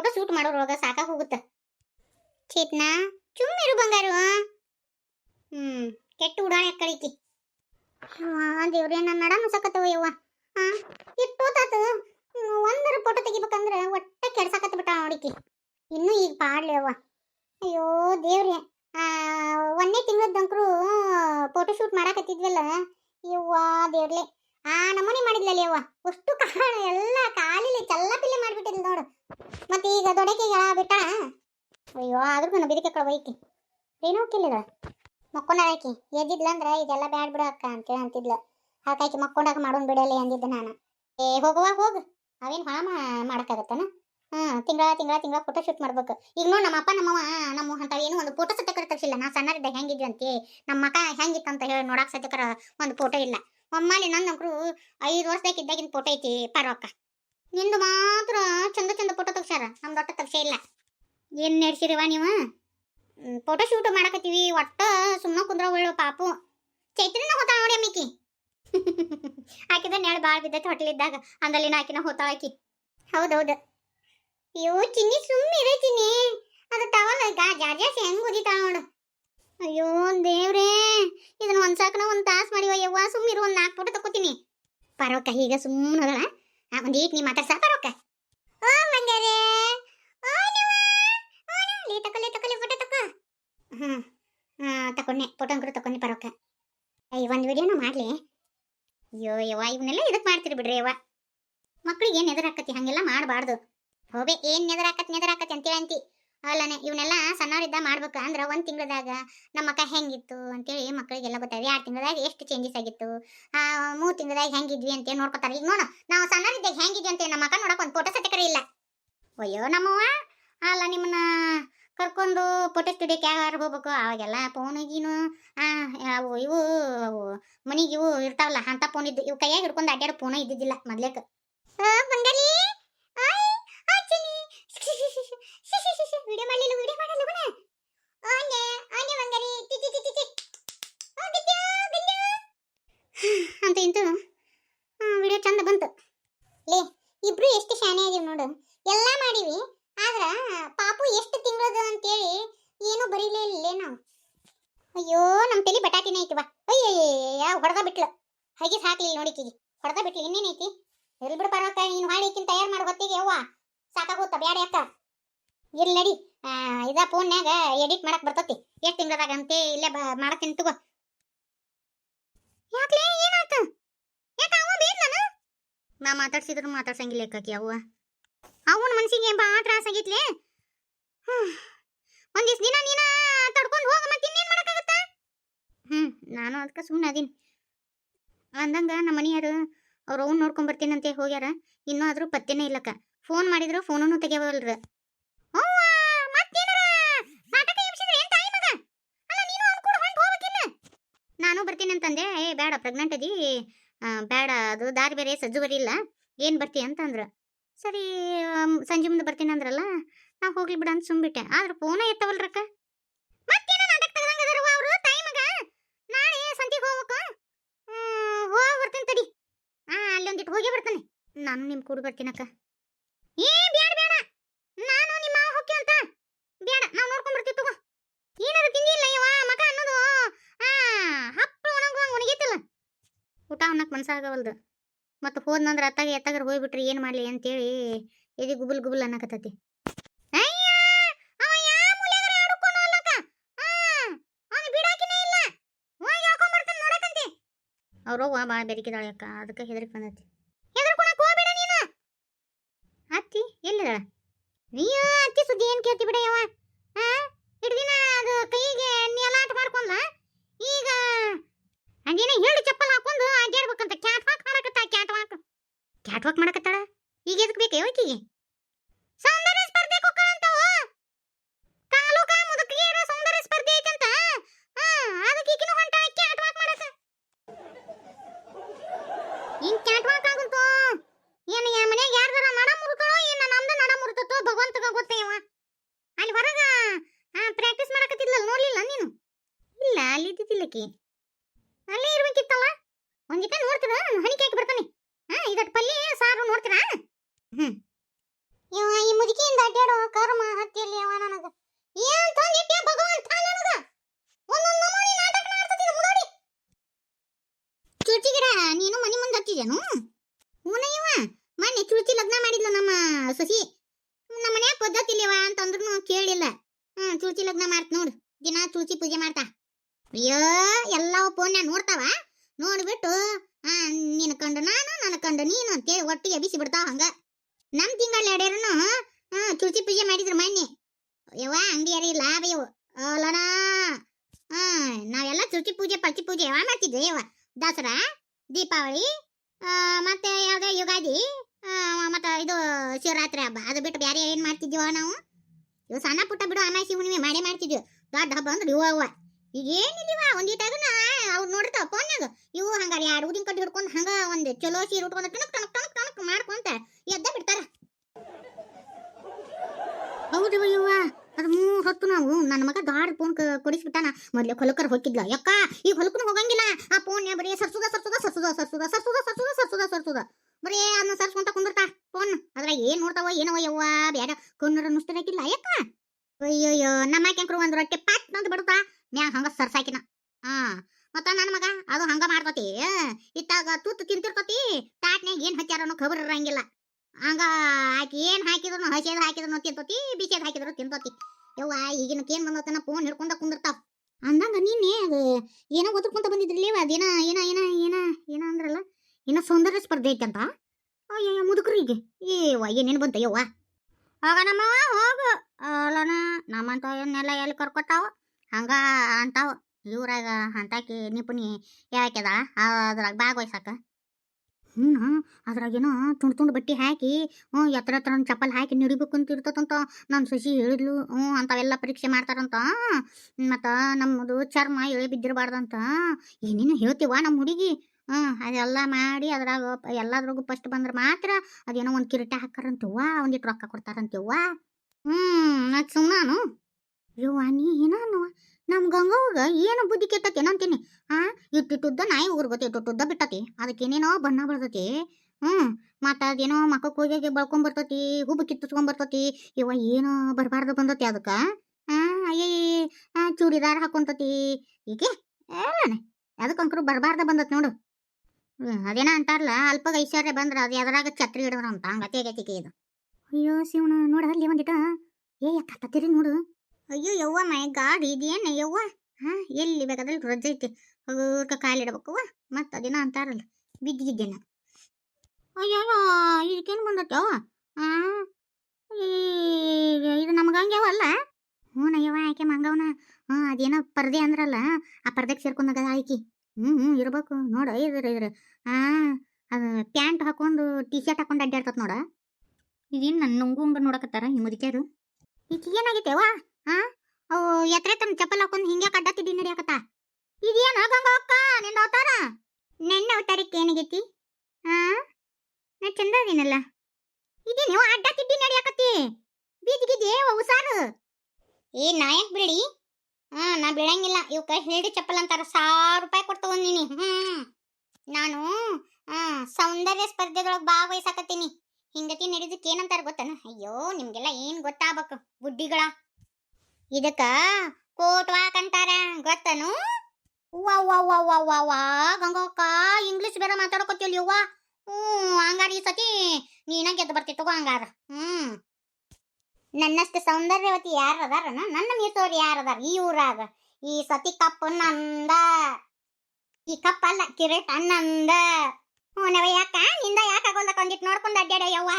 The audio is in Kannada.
ಫೋಟೋ ಶೂಟ್ ಮಾಡೋರೊಳಗ ಸಾಕಾಗ ಹೋಗುತ್ತ. ಚೇತ್ನಾ ಚುಮ್ಮಿರು ಬಂಗಾರು. ಹ್ಮ್, ಕೆಟ್ಟ ಉಡಾಳೆ ಅಕ್ಕಳಿಕಿ ದೇವ್ರೇ ನನ್ನ ನಡ ಮುಸಕತ್ತವ ಯವ್ವ. ಹಾ ಇಟ್ಟೋತಾತ ಒಂದರ ಫೋಟೋ ತೆಗಿಬೇಕಂದ್ರೆ ಒಟ್ಟ ಕೆಡ್ಸಾಕತ್ತ ಬಿಟ್ಟ ನೋಡಿಕಿ ಇನ್ನೂ ಈಗ ಪಾಡ್ಲಿ ಅವ್ವ ಅಯ್ಯೋ, ದೇವ್ರಿ. ಒಂದೇ ತಿಂಗಳದಂಕ್ರು ಫೋಟೋ ಶೂಟ್ ಮಾಡಾಕತ್ತಿದ್ವಲ್ಲ. ಯವ್ವ, ದೇವ್ರಲೆ. ಆ ನಮೂನಿ ಮಾಡಿದ್ಲಲ್ಲಿ ಅವ್ವ. ಅಷ್ಟು ಕಾಳ, ಎಲ್ಲ ಕಾಲಿಲಿ ಚಲ್ಲಪಿಲ್ಲೆ ಮಾಡ್ಬಿಟ್ಟಿದ್ಲು ನೋಡು. ಮತ್ತೆ ಈಗ ದೊಡಕಿ ಬಿಟ್ಟ ಅಯ್ಯೋ, ಆದ್ರೂ ಬಿದಕ್ಕೆ ಕಳ ಬೈಕಿ ಏನೋ ಕೇಳಿದ ಮಕ್ಕೊಂಡಾಕಿ ಎದ್ದಿದ್ಲಂದ್ರ ಇದೆಲ್ಲ ಬ್ಯಾಡ್ ಬಿಡು ಅಕ್ಕ ಅಂತೇಳಿ ಅಂತಿದ್ಲ. ಹಾಕಾಕಿ ಮಕ್ಕೊಂಡಾಗ ಮಾಡೋನ್ ಬಿಡಲಿ ಅಂದಿದ್ದೆ ನಾನು. ಏ, ಹೋಗುವ, ಹೋಗು. ಅವೇನು ಹಾಳ ಮಾಡಕ್ಕಾಗತ್ತನ? ಹ್ಮ್, ತಿಂಗಳ ತಿಂಗಳ ತಿಂಗಳ ಫೋಟೋ ಶೂಟ್ ಮಾಡ್ಬೇಕು. ಈಗ ನೋಡಿ ನಮ್ಮ ಅಪ್ಪ, ನಮ್ಮವ್ವ, ನಮ್ಮ ಅಂತ ಏನು ಒಂದು ಫೋಟೋ ಸತ್ಯಕರ ತಗ್ಸಿಲ್ಲ ನಾ ಸಣ್ಣರಿದ್ದಾಗ ಹೆಂಗಿದ್ವಿ ಅಂತ. ನಮ್ಮ ಮಕ ಹೆಂಗಿತ್ತು ಅಂತ ಹೇಳಿ ನೋಡಕ್ ಸತ್ಯಕರ ಒಂದು ಫೋಟೋ ಇಲ್ಲ. ಒಮ್ಮಲ್ಲಿ ನಂದಂಕರು ಐದು ವರ್ಷದಾಗ ಇದ್ದಾಗಿನ ಫೋಟೋ ಐತಿ ಪರ್ವಕ್ಕ ನಿಂದು ಮಾತ್ರ ಚಂದ ಚಂದ ಫೋಟೋ ತಗ್ಸಾರ ನಮ್ಮ ದೊಡ್ಡ ತೆಗ್ಸೇ ಇಲ್ಲ. ಏನ್ ನಡೆಸಿರಿವ ನೀವು? ಫೋಟೋ ಶೂಟ್ ಮಾಡಕತ್ತೀವಿ, ಒಟ್ಟ ಸುಮ್ಮನೆ ಕುಂದ್ರ ಒಳ್ಳೆ ಪಾಪು. ಚೈತ್ರನ ಹೋತಾಳ ನೋಡಿ ಅಮ್ಮಿಕಿ. ಆಕಿದ ನೆಳ ಭಾಳ ಬಿದ್ದೈತೆ ಹೊಟ್ಲಿದ್ದಾಗ, ಅಂದಲ್ಲಿನ ಆಕಿನ ಹೋತಾಳ ಆಕಿ. ಹೌದೌದು. ಅಯ್ಯೋ, ಚಿನ್ನಿ ಸುಮ್ಮನೆ ಚಿನ್ನಿ. ಅದು ಟವಲ್ ಗಾ ಜಾರ್ಜಾಸಿ ಹೆಂಗ್ ಉದಿತಾಳ ನೋಡು. ಅಯ್ಯೋ ದೇವ್ರೇ ಇದನ್ನ ಒಂದು ತಾಸ್ ಮಾಡಿವ ಯವ್ವ ಸುಮ್ಮಿರು ಒಂದು ನಾಲ್ಕು ಫೋಟೋ ತಕ್ಕೋತೀನಿ. ಪರೋಕ್ಕ ಈಗ ಸುಮ್ಮನೆ ಅದಳ ಒಂದು ಈಗ ನೀ ಮಾತಾಡ್ಸ, ಪರೋಕ್ಕ? ಓ ಬಂಗಾರೆ ಓ, ನೀವ? ಲೇ ಫೋಟೋ ತಕೋ ಹ್ಮ್ ಹಾ ತಕೊಂಡೆ ಫೋಟೋ ಅಂಕರು ತಕೊಂಡೆ ಪರೋಕ್ಕ. ಅಯ್ಯ ಒಂದು ವಿಡಿಯೋನು ಮಾಡ್ಲಿ? ಅಯ್ಯೋ, ಯವ್ವ ಇವನ್ನೆಲ್ಲ ಇದಕ್ ಮಾಡ್ತೀರಿ ಬಿಡ್ರಿ, ಯವ್ವ? ಮಕ್ಳಿಗೆ ಏನ್ ಎದುರಾಕತಿ ಹಂಗೆಲ್ಲ ಮಾಡಬಾರ್ದು. ಹೋಬೆ, ಏನ್ ನೆದರಾಕತ್ ನೆದರಾಕತಿ ಅಂತೇಳಿ ಅಂತಿ? ಅಲ್ಲನೆ ಇವನ್ನೆಲ್ಲ ಸಣ್ಣವರಿದ್ದ ಮಾಡ್ಬೇಕು ಅಂದ್ರೆ ಒಂದ್ ತಿಂಗಳದಾಗ ನಮ್ಮ ಅಕ್ಕ ಹೆಂಗಿತ್ತು ಅಂತೇಳಿ ಮಕ್ಕಳಿಗೆಲ್ಲ ಗೊತ್ತಾಗ ಎರಡು ತಿಂಗಳದಾಗ ಎಷ್ಟು ಚೇಂಜಸ್ ಆಗಿತ್ತು? ಮೂರ್ ತಿಂಗಳದಾಗ ಹೆಂಗಿದ್ವಿ ಅಂತ ನೋಡ್ಕೊತಾರೆ. ಈಗ ನೋಡು, ನಾವು ಸಣ್ಣರಿದ್ದಾಗ ಹೆಂಗಿದ್ವಿ ಅಂತ ನಮ್ಮ ಅಕ್ಕ ನೋಡಕ್ಕೆ ಒಂದು ಫೋಟೋ ಸತ್ಯಕರ ಇಲ್ಲ ಅಯ್ಯೋ, ನಮ್ಮವ್ವ! ಅಲ್ಲ ನಿಮ್ಮನ್ನ ಕರ್ಕೊಂಡು ಫೋಟೋ ಸ್ಟುಡಿಯೋಕ್ಕೆ ಯಾರು ಹೋಗ್ಬೇಕು? ಅವಾಗೆಲ್ಲ ಫೋನಿಗೀನು ಅವು ಇವು, ಅವು ಮನಿಗೆ ಇವು ಇರ್ತಾವಲ್ಲ, ಅಂತ ಫೋನ್ ಇದ್ದು. ಇವು ಕೈಯಾಗ ಹಿಡ್ಕೊಂಡು ಅಡ್ಡಾಡೋ ಫೋನ ಇದ್ದಿದ್ದಿಲ್ಲ ಮೊದ್ಲೇಕ. ಬಂಗಾಲಿ ವಿಡಿಯೋ ಮಾಡಲಿಲ್ಲ ವಿಡಿಯೋ ಮಾಡಲ್ಲ ಬಣ ಓನೆ ಓನೆ ಬಂಗಾರಿ ಟಿ ಟಿ ಟಿ ಟಿ ಟಿ ಓ ಗಿಡ್ಡ ಗಿಡ್ಡ ಅಂತ ವಿಡಿಯೋ ಚಂದ ಬಂತು. ಲೇ, ಇಬ್ರು ಎಷ್ಟು ಶಾನೆ ಆಗಿವಿ ನೋಡು. ಎಲ್ಲ ಮಾಡಿವಿ, ಆದ್ರ ಪಾಪು ಎಷ್ಟು ತಿಂಗಳದು ಅಂತೇಳಿ ಏನು ಬರೀಲೇ ಇಲ್ಲೇ ನಾವು. ಅಯ್ಯೋ ನಮ್ಮ ತಲೆ ಬಟಾಟಿನ ಐತಿವ ಅಯ್ಯಯ್ಯ ಹೊಡೆದ ಬಿಟ್ಲು. ಹಾಗೆ ಹಾಕ್ಲಿಲ್ಲ ನೋಡಿಕಿಗೆ ಹೊಡೆದ ಬಿಟ್ಲಿ ಇನ್ನೇನೈತಿ ಎಲ್ಲಿ ಬಿಡ ಪರವಕ್ಕ ನೀನು ಹಾಳಿಕಿನ್ ತಯಾರು ಮಾಡೋ ಹೊತ್ತಿಗೆ ಅವ್ವ ಸಾಕಾಗೋತ, ಬ್ಯಾಡ ಅಕ್ಕ ಇರ್ಲಿ ನಡಿ. ಇದ ಫೋನ್ಯಾಗ ಎಡಿಟ್ ಮಾಡಕ್ ಬರ್ತತಿ. ಎಷ್ಟು ತಿಂಗಳದಾಗ ಅಂತೇ, ಇಲ್ಲೇ ಬ- ಮಾಡತ್ತೀನಿ ತಗೋ ಯಾಕ್ಲೇ ಏನಾತ ಯಾಕ ಅವ ನಾನು? ನಾ ಮಾತಾಡ್ಸಿದ್ರು ಮಾತಾಡ್ಸಂಗಿಲ್ಲ ಯಾಕಾಕಿ ಅವ್ವ. ಅವನ ಮನ್ಸಿಗೆ ಬಾ ತ್ರಾಸ ಆಗಿತ್ಲೆ? ಒಂದಿಷ್ಟು ದಿನ ನೀನ ತಡ್ಕೊಂಡು ಹೋಗ ಮತ್ತೆ ಇನ್ನೇನ್ ಮಾಡಕ್ಕಾಗತ್ತ? ಹ್ಮ್, ನಾನು ಅದಕ್ಕೆ ಸುಮ್ಮನೆ ಅದೀನಿ. ಅಂದಂಗ ನಮ್ಮ ಮನೆಯವರು ಅವ್ರು ಅವ್ನು ನೋಡ್ಕೊಂಡ್ ಬರ್ತೀನಂತೆ ಹೋಗ್ಯಾರ. ಇನ್ನೂ ಆದ್ರೂ ಪತ್ತೆನೇ ಇಲ್ಲಕ್ಕ. ಫೋನ್ ಮಾಡಿದ್ರು ಫೋನನ್ನು ತೆಗಿಯವಲ್ರ. ಏನ್ ನೀನು ಬರ್ತೀನಿ ಅಂತಂದೆ ಏ, ಬೇಡ ಪ್ರೆಗ್ನೆಂಟ್ ಅದಿ. ಬೇಡ, ಅದು ದಾರಿ ಬೇರೆ, ಸಜ್ಜು ಬರಿ ಇಲ್ಲ. ಏನ್ ಬರ್ತಿ ಅಂತಂದ್ರ ಸರಿ ಸಂಜೆ ಮುಂದೆ ಬರ್ತೀನಿ ಅಂದ್ರಲ್ಲ, ನಾ ಹೋಗ್ಲಿ ಬಿಡ ಅಂತ ಸುಮ್ಬಿಟ್ಟೆ. ಆದ್ರೆ ಫೋನೇ ಎತ್ತವಲ್ರಕ್ಕ ಮತ್ತೇನ ನಾಟಕ ತಗದಂಗದಾರವ ಅವರು, ತಾಯಿ ಮಗ? ನಾಳೆ ಸಂತಿಗೆ ಹೋಗ್ಬೇಕು. ಹೋಗಿ ಬರ್ತೀನಿ ತಡಿ. ಹಾ ಅಲ್ಲೊಂದಿಟ್ಟು ಹೋಗಿ ಬರ್ತಾನೆ. ನಾನು ನಿಮ್ಮ ಕೂಡ ಬರ್ತೀನಕ್ಕ ಏ ಬ್ಯಾಡ ಬೇಡ ನಾನು ನಿಮ್ಮ ಮಾವ ಹೋಗ್ತೀವಿ ಅಂತ ಬೇಡ ನಾವು ನೋಡ್ಕೊಂಡ್ ಬರ್ತೀವಿ ತಗೋ ಏನಾರು ತಿಂದಿಲ್ಲ ಯವ್ವ ಮಕ ಅನ್ನೋದು ಆ ಹಪ್ಪಳ ಒಣಗುವಂಗ ಒಣಗೈತಲ್ಲ ಊಟ ಮನಸ್ಸಾಗವಲ್ದು ಮತ್ತು ಹೋದ್ನಂದ್ರೆ ಅತ್ತಾಗ ಎತ್ತಾಗರ ಹೋಗ್ಬಿಟ್ರಿ ಏನ್ ಮಾಡ್ಲಿ ಅಂತೇಳಿ ಎದಿ ಗುಬುಲ್ ಗುಬುಲ್ ಅನ್ನಕತ್ತತಿ. ಅವ್ರು ಅವ ಯಾ ಮೂಲೆಗರ ಆಡ್ಕೊಂಡು ಹೋಗ್ಲಕ್ಕ? ಆ ಇಲ್ಲ. ಹೋಗಿ ಹಾಕೊಂಡ್ ಬರ್ತಾನೆ ನೋಡಕಂತೆ ಅವ್ರವ್ವ ಭಾಳ ಬೆರಿಕಿದಾಳೆ ಅಕ್ಕ ಅದಕ್ಕೆ ಹೆದರಿಕೆ ಬಂದತಿ. ಹೆದರ್ಕೊಳಕ್ ಹೋಗ್ಬೇಡ ನೀನು. ಅತ್ತಿ, ಎಲ್ಲಿದಾಳ? ನೀಯ ಅತ್ತಿ ಸುದ್ದಿ ಏನು ಕೇಳ್ತಿ ಬಿಡ ಯವ್ವ. ಇಡ್ ದಿನ ಅದು ಕೈಗೆ ನೆಲಾಟ ಮಾಡ್ಕೊಂಡ್ಲ? ಈಗ ಹಂಗೇನೆ ಹೇಳು ಚಪ್ಪಲ್ ಹಾಕೊಂಡು ಅಡ್ಡಾಡ್ಬೇಕಂತ ಕ್ಯಾಟ್ ವಾಕ್ ಮಾಡಕತ್ತ ಕ್ಯಾಟ್ ವಾಕ್ ಕ್ಯಾಟ್ ವಾಕ್ ಮಾಡಕತ್ತಾಳ? ಈಗ ಎದಕ್ ಬೇಕೇ ಯಾವಕ್ಕಿಗೆ ಸೌಂದರ್ಯ ಸ್ಪರ್ಧೆ ಕೊಕ್ಕಳಂತವು ಕಾಲುಕ ಮುದುಕಿಗೆ ಸೌಂದರ್ಯ ಸ್ಪರ್ಧೆ ಐತಂತ? ಹಾ, ಅದಕ್ಕೆ ಈಕಿನ ಹೊಂಟಾಳ ಕ್ಯಾಟ್ ವಾಕ್ ಮಾಡಕ. ಹಿಂಗ್ ಕ್ಯಾಟ್ ವಾಕ್ ಆಗುತ್ತೋ? ಏನು ಯಾ ಮನ್ಯಾಗ ಯಾರ್ದಾರ ನಡ ಮುರುತಾಳೋ ಏನು ನಮ್ದು ನಡ ಮುರುತತ್ತೋ ಭಗವಂತಗ ಗೊತ್ತೇವ ಅಲ್ಲಿ ಹೊರಗ ಪ್ರಾಕ್ಟೀಸ್ ಮಾಡಕತ್ತಿದ್ಲಲ್ಲ ನೋಡ್ಲಿಲ್ಲ ನೀನು? ಇಲ್ಲ, ಅಲ್ಲಿ ಇದ್ದಿದ್ದಿಲ್ಲಕಿ ಒಂದ್ ಜೊತೆ ನೋಡ್ತೀರ ಹಣಿಕೆ ಹಾಕಿ ಬರ್ತಾನೆ. ಹಾ ಇದಟ್ ಪಲ್ಯ, ಸಾರು ನೋಡ್ತೀರಾ? ಹ್ಮ್. ಇವ ಈ ಮುದುಕಿಯಿಂದ ಅಡ್ಡಾಡೋ ಕರ್ಮ ಹತ್ತಿಯಲ್ಲಿ ಅವ ನನಗ. ಏನ್ ತಂದಿಟ್ಟೆ ಭಗವಂತ ನನಗ? ಒಂದೊಂದು ನಮೂನಿ ನಾಟಕ ಮಾಡ್ತತಿ ಮುದೋಡಿ ಚುರ್ಚಿ ಗಿಡ ನೀನು ಮನೆ ಮುಂದೆ ಹತ್ತಿದೇನು ಹೂನಯ್ಯವ ಮೊನ್ನೆ ಚುರ್ಚಿ ಲಗ್ನ ಮಾಡಿದ್ಲು ನಮ್ಮ ಸಸಿ. ನಮ್ಮ ಮನ್ಯಾಗ ಪದ್ಧತಿ ಇಲ್ಲವ ಅಂತಂದ್ರೂ ಕೇಳಿಲ್ಲ. ಹ್ಮ್, ಚುರ್ಚಿ ಲಗ್ನ ಮಾಡ್ತ ನೋಡು. ದಿನ ಚುರ್ಚಿ ಪೂಜೆ ಮಾಡ್ತಾ. ಅಯ್ಯೋ ಎಲ್ಲ ಫೋನ್ಯಾಗ ನೋಡ್ತಾವ. ನೋಡ್ಬಿಟ್ಟು ನಿನ್ನ ಕಂಡು ನಾನು ನನ್ನ ಕಂಡು ನೀನು ಅಂತೇಳಿ ಒಟ್ಟಿಗೆ ಬಿಸಿ ಬಿಡ್ತಾವ ಹಂಗ. ನಮ್ಮ ತಿಂಗಳ ಎಡೆರನು ತುಳಸಿ ಪೂಜೆ ಮಾಡಿದ್ರು ಮೊನ್ನೆ. ಯವ್ವ ಅಂಗಡಿಯಾರಿ ಲಾಭ ಇವು. ಅಲ್ಲನಾ ಹಾ ನಾವೆಲ್ಲ ತುಳಸಿ ಪೂಜೆ ಪಚ್ಚಿ ಪೂಜೆ ಯಾವ ಮಾಡ್ತಿದ್ವಿ ಯವ್ವ? ದಸರಾ, ದೀಪಾವಳಿ ಮತ್ತೆ ಯಾವ್ದೇ ಯುಗಾದಿ ಮತ್ತು ಇದು ಶಿವರಾತ್ರಿ ಹಬ್ಬ. ಅದು ಬಿಟ್ಟು ಬೇರೆ ಏನು ಮಾಡ್ತಿದ್ವಿ ನಾವು? ಇವು ಸಣ್ಣ ಪುಟ್ಟ ಬಿಡು, ಅಮಾಸಿ ಹುಣ್ಣಿಮೆ ಮಾಡೇ ಮಾಡ್ತಿದ್ವಿ. ದೊಡ್ಡ ಹಬ್ಬ ಅಂದ್ರೆ ಇವು ಈಗ ಏನಿಲ್ವ ಒಂದಿಟ್ಟಾಗನ ಅವ್ರು ನೋಡ್ತಾವ ಫೋನ್ಯಾಗ ಇವು ಹಂಗಾರೆ ಎರಡು ಊದಿನ ಕಟ್ಟಿ ಹಿಡ್ಕೊಂಡು ಹಂಗ ಒಂದು ಚಲೋ ಸೀರೆ ಉಟ್ಕೊಂಡು ಟಣಕ್ ಟಣಕ್ ಟಣಕ್ ಟಣಕ್ ಮಾಡ್ಕೊಂತ ಎದ್ದ ಬಿಡ್ತಾರ. ಹೌದು ಇವ ಅದು ಮೂ ಹೊತ್ತು ನಾವು ನನ್ನ ಮಗ ದಾಡ್ ಫೋನ್ ಕೊಡಿಸ್ಬಿಟ್ಟಾನ. ಮೊದ್ಲು ಹೊಲಕರ್ ಹೋಗಿದ್ಲ. ಯಕ್ಕ, ಈಗ ಹೊಲಕ್ಕೂ ಹೋಗಂಗಿಲ್ಲ. ಆ ಫೋನ್ ಬರೀ ಸರ್ಸುದ ಸರ್ಸುದ ಸರ್ಸುದ ಸರ್ಸುದ ಸರ್ಸುದ ಸರ್ಸುದ ಸರ್ಸುದ ಸರ್ಸುದ. ಬರೀ ಅದನ್ನ ಸರ್ಸ್ಕೊಂತ ಕುಂದಿರ್ತಾ ಫೋನ್ ಅದ್ರಾಗ ಏನ್ ನೋಡ್ತಾವ, ಏನವ ಯವ್ವ? ಬೇಡ ಕಣ್ಣರ ನುಸ್ತರಾಕಿಲ್ಲ ಯಕ್ಕ. ಅಯ್ಯಯ್ಯೋ, ನಮ್ಮ ಕೆಂಕ್ರು ಒಂದು ರೊಟ್ಟಿ ಪಾಟ್ ಅಂತ ಬಿಡ್ತಾ. ಮ್ಯಾಗ ಹಂಗ ಸರ್ಸಾಕಿನ. ಹಾ ಮತ್ತ ನನ್ನ ಮಗ ಅದು ಹಂಗ ಮಾಡ್ಕೋತಿ. ಇತ್ತಾಗ ತುತ್ತು ತಿಂತಿರ್ತತಿ ತಾಟ್ನ್ಯಾಗ ಏನ್ ಹಚ್ಚಾರ ಅನ್ನೋ ಖಬರ್ ಇರಂಗಿಲ್ಲ. ಹಂಗ ಆಕಿ ಏನ್ ಹಾಕಿದ್ರು ಹಸಿದ್ ಹಾಕಿದ್ರು ತಿಂತೋತಿ ಬಿಸಿದ್ ಹಾಕಿದ್ರು ತಿಂತೋತಿ. ಯವ್ವ, ಈಗಿನ ಏನ್ ಬಂದತನ ಫೋನ್ ಹಿಡ್ಕೊಂಡ ಕುಂದಿರ್ತಾವ. ಅಂದಂಗ ನಿನ್ನೆ ಅದು ಏನೋ ಓದ್ಕೊಂತ ಬಂದಿದ್ರಲ್ಲ ಅದೇನ ಏನ ಏನ ಏನ ಏನ ಅಂದ್ರಲ್ಲ, ಏನೋ ಸೌಂದರ್ಯ ಸ್ಪರ್ಧೆ ಐತಂತ ಅಯ್ಯಯ್ಯ ಮುದುಕರಿಗೆ ಏವ ಏನೇನು ಬಂತ ಯವ್ವ. ಹೋಗ ನಮ್ಮವ ಹೋಗು. ಅಲ್ಲನ ನಮ್ಮಂತ ಎಲ್ಲಿ ಕರ್ಕೊತಾವ ಹಂಗ ಅಂತಾವ ಇವ್ರಾಗ ಅಂತಾಕಿ ನಿಪುಣಿ ಯಾಕೆದ ಅದ್ರಾಗ ಭಾಗವಹಿಸಾಕ. ಹ್ಞೂ ಅದ್ರಾಗೇನೋ ತುಂಡು ತುಂಡು ಬಟ್ಟೆ ಹಾಕಿ ಹ್ಞೂ ಎತ್ತರ ಎತ್ತರ ಚಪ್ಪಲ್ ಹಾಕಿ ನಿರಿಬೇಕು ಅಂತ ಇರ್ತದಂತ ನನ್ನ ಸಸಿ ಹೇಳಿದ್ಲು ಹ್ಞೂ ಅಂಥವೆಲ್ಲ ಪರೀಕ್ಷೆ ಮಾಡ್ತಾರಂತ. ಮತ್ತು ನಮ್ಮದು ಚರ್ಮ ಎಳೆ ಬಿದ್ದಿರಬಾರ್ದಂತ. ಏನೇನು ಹೇಳ್ತೀವ ನಮ್ಮ ಹುಡುಗಿ? ಹ್ಞೂ ಅದೆಲ್ಲ ಮಾಡಿ ಅದ್ರಾಗ ಎಲ್ಲದ್ರಾಗೂ ಫಸ್ಟ್ ಬಂದ್ರೆ ಮಾತ್ರ ಅದೇನೋ ಒಂದು ಕಿರೀಟ ಹಾಕಾರಂತೀವ್ವ ಒಂದಿಟ್ಟು ರೊಕ್ಕ ಕೊಡ್ತಾರಂತೀವ್ವ. ಹ್ಞೂ ಅದು ಯವ್ವ, ನೀ ಏನಾನು ನಮ್ಮ ಗಂಗವ್ಗ ಏನು ಬುದ್ಧಿ ಕೆಟ್ಟತಿ ಅಂತೀನಿ ಆ, ಇಟ್ಟಿಟ್ಟುದ್ದ ನಾಯಿ ಊರ್ಗತಿ ಇಟ್ಟುದ್ದ ಬಿಟ್ಟತಿ. ಅದಕ್ಕೇನೇನೋ ಬಣ್ಣ ಬರ್ತತಿ ಹ್ಞೂ ಮತ್ತು ಅದೇನೋ ಮಕ್ಕಕ್ಕೆ ಹೋಗಿ ಬಳ್ಕೊಂಬರ್ತತಿ ಹುಬ್ಬು ಕಿತ್ತಿಸ್ಕೊಂಬರ್ತತಿ ಇವ ಏನೋ ಬರಬಾರ್ದು ಬಂದತಿ ಅದಕ್ಕೆ. ಹಾಂ ಅಯ್ಯ ಚೂಡಿದಾರ ಹಾಕೊಂತತಿ. ಈಕೆ ಏನೇ ಅದಕ್ಕಂಕರು ಬರಬಾರ್ದು ಬಂದತ್ ನೋಡು. ಅದೇನ ಅಂತಾರಲ್ಲ ಅಲ್ಪಗ ಐಶ್ವರ್ಯ ಬಂದ್ರೆ ಅದು ಎದರಾಗ ಛತ್ರಿ ಹಿಡಿದ್ರ ಹಂಗತಿ ಗತಿಕೆ ಇದು. ಅಯ್ಯೋ ಶಿವನ ನೋಡ ಅಲ್ಲಿ ಒಂದಿಟ. ಏ ಯಾಕತ್ತತಿರಿ ನೋಡು. ಅಯ್ಯೋ, ಯವ್ವ ಮೈ ಗಾಡಿ ಇದೇನು ಯವ್ವ? ಹಾ, ಎಲ್ಲಿ ಬೇಕಾದಲ್ಲಿ ರಜೆ ಐತಿ. ಹೋಗಕ್ಕೆ ಕಾಲಿಡ್ಬೇಕವ್ವ ಮತ್ತೆ ಅದೇನೋ ಅಂತಾರಲ್ಲ, ಬಿದ್ದಿದ್ದೇನ. ಅಯ್ಯೋ ಇದಕ್ಕೇನು ಬಂದತ್ತವ ಹಾಂ ಈ- ಇದು ನಮ್ಗೆ ಹಂಗ್ಯಾವಲ್ಲ ಹ್ಞೂ ನಯ್ಯವ ಆಕೆ ಮಂಗವನ. ಹಾಂ, ಅದೇನೋ ಪರದೆ ಅಂದ್ರಲ್ಲ, ಆ ಪರ್ದೆಗೆ ಸೇರ್ಕೊಂಡಾಗ ಆಯ್ಕೆ. ಹ್ಞೂ ಹ್ಞೂ ಇರ್ಬೇಕು, ನೋಡು ಇದ್ರ ಇದ್ರ ಹಾಂ ಅದು ಪ್ಯಾಂಟ್ ಹಾಕೊಂಡು ಟಿ ಶರ್ಟ್ ಹಾಕೊಂಡು ಅಡ್ಡಾಡ್ತತ್ ನೋಡ. ಇದೇನು ನನ್ನ ನುಂಗು ಹಂಗ ನೋಡಕತ್ತಾರ ಅದು ಮುದುಕಿಯರು? ಈಕಿಗೆ ಏನಾಗೈತೆವ ಓ, ಎತ್ರೆ ತನ್ನ ಚಪ್ಪಲ್ ಹಾಕೊಂಡು ಹಿಂಗೆ ಕಡ್ಡತ್ತಿದ್ದೀನಿ ನಡಿಯಾಕತ್ತ ಇದೇನು ಗಂಗ ಅಕ್ಕ, ನಿನ್ನ ಅವತಾರ? ನೆನ್ನೆ ಅವತಾರಕ್ಕೆ ಏನಾಗೈತಿ? ಹಾ ನಾ ಚಂದ ಅದೀನಲ್ಲ. ಇದೇನು ಅಡ್ಡತ್ತಿದ್ದಿ ನಡಿಯಾಕತ್ತಿ ಬೀದಿಗಿದೆ ಉಸಾರು ಏ ನಾಯಕ್ ಬಿಡಿ ಹಾ ನಾ ಬಿಡಂಗಿಲ್ಲ. ಇವಕ್ಕ ಹೇಳಿ ಚಪ್ಪಲ್ ಅಂತಾರ, ಸಾವಿರ ರೂಪಾಯಿ ಕೊಟ್ಟು ತಗೊಂಡಿನಿ ಹ್ಮ್ ನಾನು, ಆ, ಸೌಂದರ್ಯ ಸ್ಪರ್ಧೆದೊಳಗೆ ಭಾಗವಹಿಸಾಕತ್ತೀನಿ. ಹಿಂಗತಿ ನಡೆದಕ್ಕೆ ಏನಂತಾರ ಗೊತ್ತನ? ಅಯ್ಯೋ, ನಿಮಗೆಲ್ಲ ಏನು ಗೊತ್ತಾಗ್ಬೇಕು? ಬುಡ್ಡಿಗಳ ಇದಕ್ಕ ಕೋಟ್ ವಾಕ್ ಅಂತಾರ ಗೊತ್ತನು ವಾ ವಾ ಗಂಗಕ್ಕ ಇಂಗ್ಲಿಷ್ ಬೇರೆ ಮಾತಾಡಕತ್ತಿಲ್ಲ ಯವ್ವ? ಹ್ಞೂ ಹಂಗಾರ ಈ ಸತಿ ನೀನ ಗೆದ್ದು ಬರ್ತಿ ತಗೋ ಹಂಗಾರ. ಹ್ಮ್. ನನ್ನಷ್ಟು ಸೌಂದರ್ಯವತಿ ಯಾರು ಅದಾರ ನನ್ನ ಮೀಸೋರು ಯಾರು ಅದಾರ ಈ ಊರಾಗ? ಈ ಸತಿ ಕಪ್ಪ ನಂದ ಈ ಕಪ್ಪ ಅಲ್ಲ, ಕಿರೀಟ ನಂದ ಹ್ಞೂ ಯಾಕ? ನಿಂದ ಯಾಕೆ ಆಗೋಲ್ಲ ಕೊಂದಿಟ್ಟು ನೋಡ್ಕೊಂಡು ಅಡ್ಡಾಡ ಯವ್ವ?